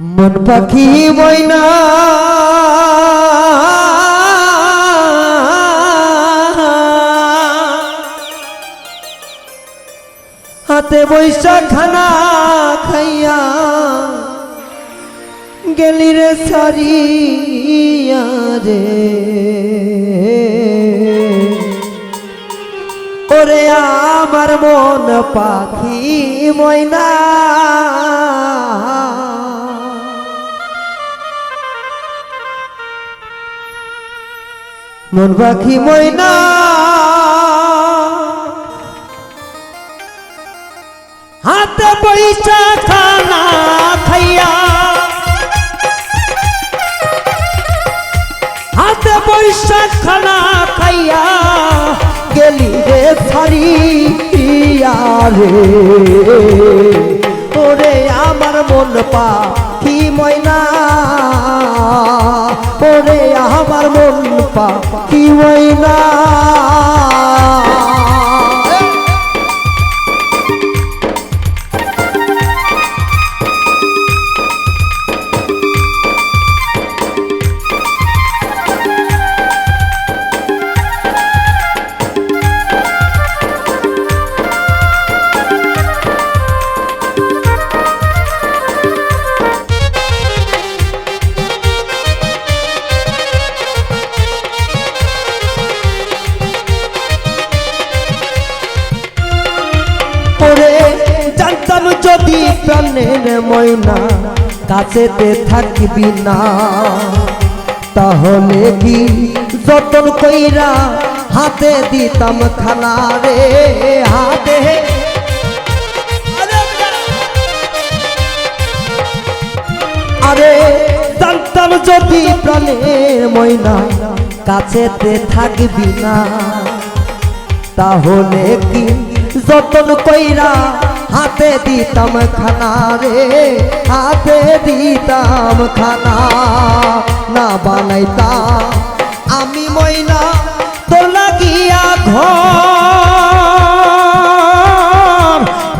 মন পাখি ময়না হাতে বৈশা খানা খাইয়া গেলি রে সারিয়া রে। ওরে আমার মন পাখি ময়না মন পাখি ময়না। হাতে পয়সা খানা খাইয়া। হাতে পয়সা খানা খাইয়া গেলি রে ছাড়িয়া রে ওরে আমার মন পা কি ময়না। পা কি ময়না প্রাণের ময়না, কাছেতে থাকবি না। তাহলে কি যতন কইরা হাতে দিতাম খানা রে? হাতে আরে জানতাম যদি প্রাণের ময়না, কাছেতে থাকবি না। তাহলে কি যতন কইরা হাতে দিতাম খানা রে, হাতে দিতাম খানা। না বানাইতা আমি ময়না, তোর লাগিয়া ঘর।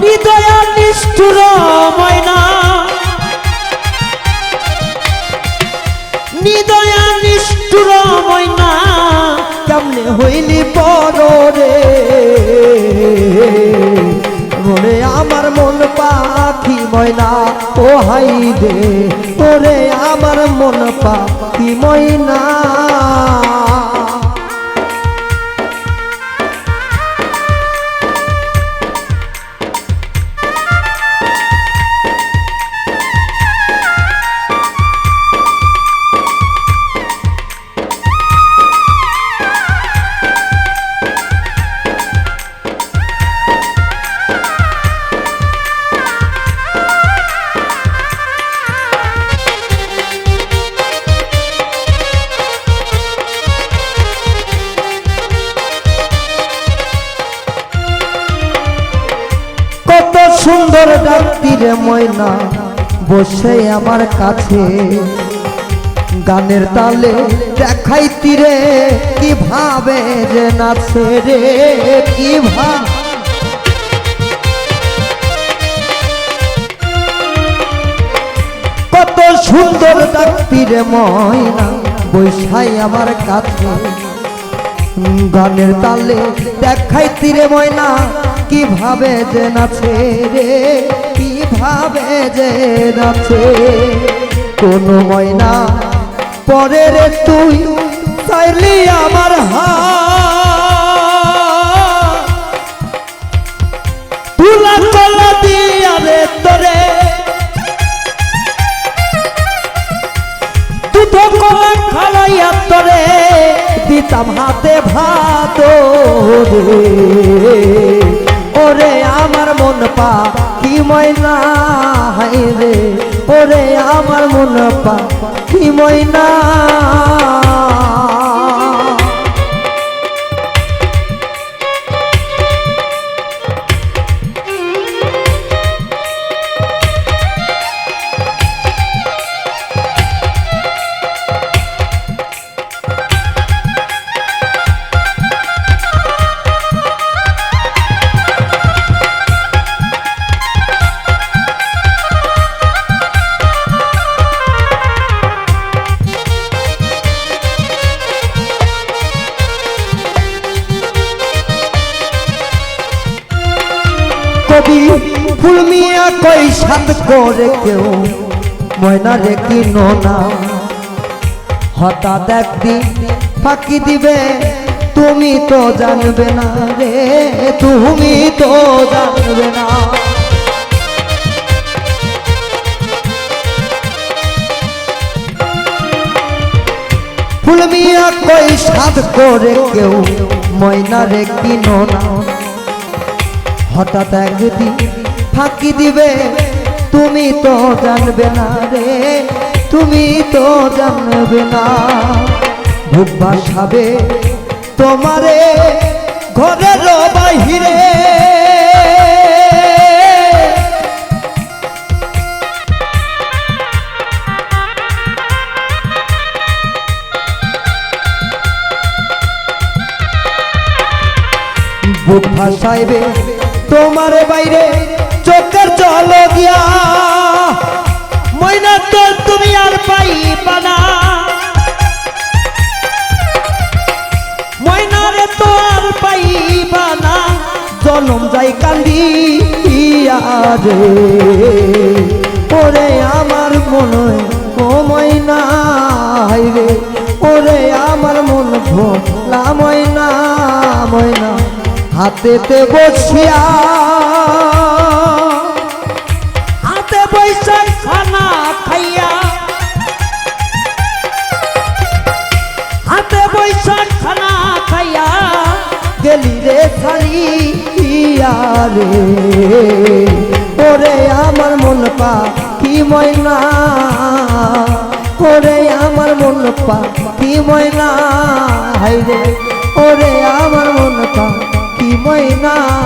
হৃদয়া নিষ্ঠুর ময়না। নিদয়া নিষ্ঠুর ময়না, কেমনে হইলি বড় রে? পাখি ময়না ও হাই দে ওরে আমার মন পাতি ময়না। সুন্দর ডাকতিরে ময়না বসে আমার কাছে। গানের তালে দেখাই তীরে কীভাবে যে নাচে রে কীভাবে কত সুন্দর ডাকতিরে ময়না বৈশাই আমার কাছে। গানের তালে দেখাই তীরে ময়না কীভাবে যে নাচে রে? কীভাবে যে নাচে কোন ময়না পরে রে তুই চাইলি আমার হাত। তুলা দিতাম হাতে ভাত রে। ওরে আমার মন পা কি ময়না রে। ওরে আমার মন পা কি ময়না ফুল মিয়া কই সাত করে কেউ? ময়না রে কি না। হঠাৎ একদিন ফাঁকি দিবে, তুমি তো জানবে না রে, তুমি তো জানবে না। ফুল মিয়া কই সাত করে কেউ? ময়না রে কিনো না। হঠাৎ একদিন ফাঁকি দিবে? তুমি তো জানবে না রে, তুমি তো জানবে না। বুক ভাসাবে তোমারে ঘরের বাহিরে। বুক ভাসাইবে তোমার বাইরে। জল গিয়া। ময়না তো তুমি আর পাইবা না। ময়নারে তো আর পাইবা না। জনম যাই কান্দিয়া রে। ওরে আমার মনে ও ময়না রে। ওরে আমার মন ভোলা ময়না ময়না হাতেতে বসিয়া রে ওরে আমার মন পা কি ময়না। ওরে আমার মন পা কি ময়না। হাই রে ওরে আমার মন পা কি ময়না।